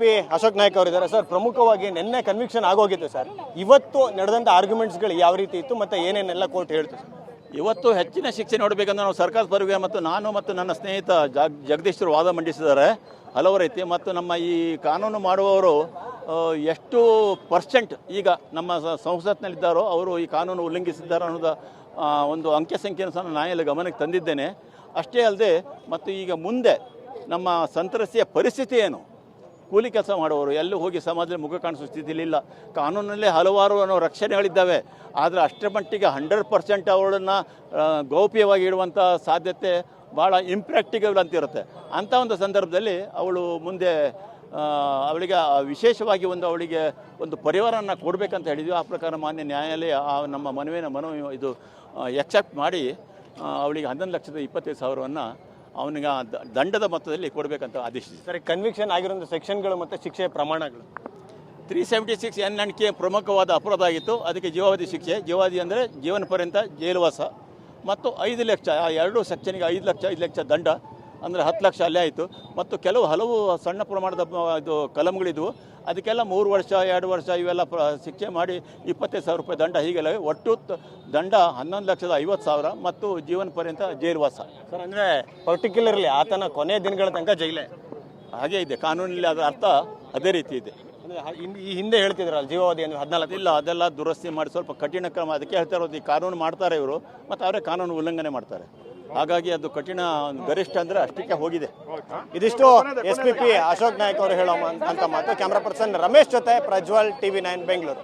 P P Ashok Naik ಅವರಿದ್ದಾರೆ. Sir, ಪ್ರಮುಖವಾಗಿ ನಿನ್ನೆ ಕನ್ವಿಕ್ಷನ್ ಆಗೋಗಿತ್ತು, ಸರ್. ಇವತ್ತು ನಡೆದಂಥ ಆರ್ಗ್ಯುಮೆಂಟ್ಸ್ಗಳು ಯಾವ ರೀತಿ ಇತ್ತು ಮತ್ತೆ ಏನೇನೆಲ್ಲ ಕೋರ್ಟ್ ಹೇಳ್ತು ಇವತ್ತು ಹೆಚ್ಚಿನ ಶಿಕ್ಷೆ ನೋಡಬೇಕಂದ್ರೆ ನಾವು ಸರ್ಕಾರದ ಪರವಾಗಿ ಮತ್ತು ನಾನು ಮತ್ತು ನನ್ನ ಸ್ನೇಹಿತ ಜಗ್ ಜಗದೀಶ್ವರು ವಾದ ಮಂಡಿಸಿದ್ದಾರೆ. ಹಲವು ರೀತಿ ಮತ್ತು ನಮ್ಮ ಈ ಕಾನೂನು ಮಾಡುವವರು ಎಷ್ಟು ಪರ್ಸೆಂಟ್ ಈಗ ನಮ್ಮ ಸಂಸತ್ನಲ್ಲಿದ್ದಾರೋ ಅವರು ಈ ಕಾನೂನು ಉಲ್ಲಂಘಿಸಿದ್ದಾರೆ ಅನ್ನೋದು ಒಂದು ಅಂಕೆ ಸಂಖ್ಯೆಯನ್ನು ಸಹ ನ್ಯಾಯಾಲಯ ಗಮನಕ್ಕೆ ತಂದಿದ್ದೇನೆ. ಅಷ್ಟೇ ಅಲ್ಲದೆ ಮತ್ತು ಈಗ ಮುಂದೆ ನಮ್ಮ ಸಂತ್ರಸ್ತೆಯ ಪರಿಸ್ಥಿತಿ ಏನು? ಕೂಲಿ ಕೆಲಸ ಮಾಡುವವರು, ಎಲ್ಲೂ ಹೋಗಿ ಸಮಾಜದಲ್ಲಿ ಮುಖ ಕಾಣಿಸೋ ಕಾನೂನಲ್ಲೇ ಹಲವಾರು ಅನ್ನೋ ರಕ್ಷಣೆಗಳಿದ್ದಾವೆ. ಆದರೆ ಅಷ್ಟರ ಮಟ್ಟಿಗೆ ಹಂಡ್ರೆಡ್ ಪರ್ಸೆಂಟ್ ಅವಳನ್ನು ಗೌಪ್ಯವಾಗಿ ಇಡುವಂಥ ಸಾಧ್ಯತೆ ಭಾಳ ಇಂಪ್ರ್ಯಾಕ್ಟಿಕಲ್ ಅಂತ ಇರುತ್ತೆ ಅಂಥ ಒಂದು ಸಂದರ್ಭದಲ್ಲಿ ಅವಳು ಮುಂದೆ ಅವಳಿಗೆ ವಿಶೇಷವಾಗಿ ಒಂದು ಅವಳಿಗೆ ಒಂದು ಪರಿವಾರನ ಕೊಡಬೇಕಂತ ಹೇಳಿದ್ವಿ. ಆ ಪ್ರಕಾರ ಮಾನ್ಯ ನ್ಯಾಯಾಲಯ ಆ ನಮ್ಮ ಮನವಿನ ಮನವಿ, ಇದು ಎಕ್ಸೆಪ್ಟ್ ಮಾಡಿ ಅವಳಿಗೆ ಹನ್ನೊಂದು ಲಕ್ಷದ ಇಪ್ಪತ್ತೈದು ಸಾವಿರವನ್ನು ಅವನಿಗೆ ದಂಡದ ಮೊತ್ತದಲ್ಲಿ ಕೊಡಬೇಕಂತ ಆದೇಶಿಸಿದೆ ಸರಿ ಕನ್ವಿಕ್ಷನ್ ಆಗಿರುವಂಥ ಸೆಕ್ಷನ್ಗಳು ಮತ್ತು ಶಿಕ್ಷೆಯ ಪ್ರಮಾಣಗಳು. Three seventy six N and K ಪ್ರಮುಖವಾದ ಅಪರಾಧ ಆಗಿತ್ತು. ಅದಕ್ಕೆ ಜೀವಾವಧಿ ಶಿಕ್ಷೆ. ಜೀವಾವಧಿ ಅಂದರೆ ಜೀವನ ಪರ್ಯಂತ ಜೈಲುವಾಸ. ಮತ್ತು ಐದು ಲಕ್ಷ ಆ ಎರಡು ಸೆಕ್ಷನ್ಗೆ ಐದು ಲಕ್ಷ ಐದು ಲಕ್ಷ ದಂಡ. ಅಂದರೆ ಹತ್ತು ಲಕ್ಷ ಅಲ್ಲೇ ಆಯಿತು. ಮತ್ತು ಕೆಲವು ಹಲವು ಸಣ್ಣ ಪ್ರಮಾಣದ ಇದು ಕಲಂಗಳಿದ್ವು. ಅದಕ್ಕೆಲ್ಲ ಮೂರು ವರ್ಷ ಎರಡು ವರ್ಷ ಇವೆಲ್ಲ ಪ್ರ ಶಿಕ್ಷೆ ಮಾಡಿ ಇಪ್ಪತ್ತೈದು ಸಾವಿರ ರೂಪಾಯಿ ದಂಡ ಹೀಗೆಲ್ಲ ಒಟ್ಟು ದಂಡ ಹನ್ನೊಂದು ಲಕ್ಷದ ಐವತ್ತು ಸಾವಿರ ಮತ್ತು ಜೀವನ ಪರ್ಯಂತ ಜೈಲುವಾಸ ಸರ್ ಅಂದರೆ ಪರ್ಟಿಕ್ಯುಲರ್ಲಿ ಆತನ ಕೊನೆಯ ದಿನಗಳ ತನಕ ಜೈಲೇ? ಹಾಗೆ ಇದೆ. ಕಾನೂನಲ್ಲಿ ಅದರ ಅರ್ಥ ಅದೇ ರೀತಿ ಇದೆ. ಅಂದರೆ ಈ ಹಿಂದೆ ಹೇಳ್ತಿದ್ರಲ್ಲ ಜೀವಾವಧಿ ಅಂದ್ರೆ ಹದಿನಾಲ್ಕು ಇಲ್ಲ ಅದೆಲ್ಲ ದುರಸ್ತಿ ಮಾಡಿ ಸ್ವಲ್ಪ ಕಠಿಣ ಕ್ರಮ. ಅದಕ್ಕೆ ಹೇಳ್ತಾ ಇರೋದು ಈ ಕಾನೂನು ಮಾಡ್ತಾರೆ ಇವರು ಮತ್ತು ಅವರೇ ಕಾನೂನು ಉಲ್ಲಂಘನೆ ಮಾಡ್ತಾರೆ. ಹಾಗಾಗಿ ಅದು ಕಠಿಣ ಗರಿಷ್ಠ ಅಂದ್ರೆ ಅಷ್ಟಕ್ಕೆ ಹೋಗಿದೆ. ಇದಿಷ್ಟು S P P Ashok Naik ಅವರು ಹೇಳೋ ಅಂತ ಮಾತು. ಕ್ಯಾಮ್ರಾ ಪರ್ಸನ್ ರಮೇಶ್ ಜೊತೆ ಪ್ರಜ್ವಲ್ ಟಿವಿ ನೈನ್ ಬೆಂಗಳೂರು.